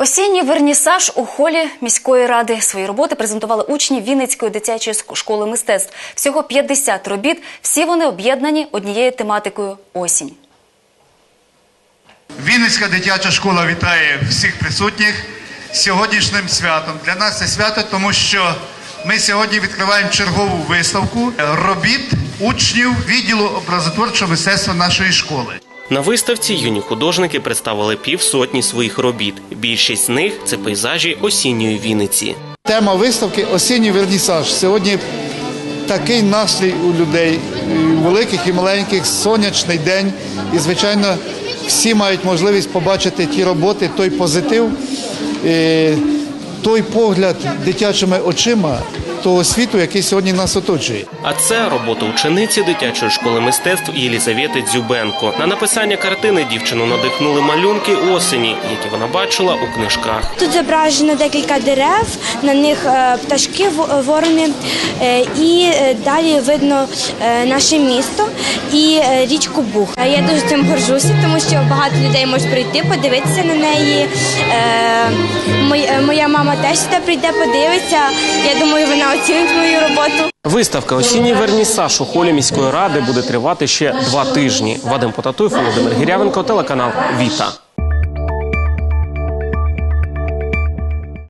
Осінній вернісаж у холі міської ради. Свої роботи презентували учні Вінницької дитячої школи мистецтв. Всього 50 робіт. Всі вони об'єднані однією тематикою осінь. Вінницька дитяча школа вітає всіх присутніх сьогоднішнім святом. Для нас це свято, тому що ми сьогодні відкриваємо чергову виставку робіт учнів відділу образотворчого мистецтва нашої школи. На виставці юні художники представили півсотні своїх робіт. Більшість з них це пейзажі осінньої Вінниці. Тема виставки осінній вернісаж. Сьогодні такий настрій у людей, великих і маленьких, сонячний день. І, звичайно, всі мають можливість побачити ті роботи, той позитив, е, той погляд дитячими очима того світу, який сьогодні нас оточує. А це робота учениці дитячої школи мистецтв Єлізавети Дзюбенко. На написання картини дівчину надихнули малюнки осені, які вона бачила у книжках. Тут зображено декілька дерев, на них е, пташки, ворони, е, і е, далі видно наше місто і річку Буг. Е, Я дуже цим горжуся, тому що багато людей можуть прийти, подивитися на неї. Моя мама теж сюди прийде, подивиться. Я думаю, вона оцінить мою роботу. Виставка Осінній вернісаж у холі міської ради буде тривати ще два тижні. Вадим Потатуєв, Володимир Гірявенко, телеканал Віта.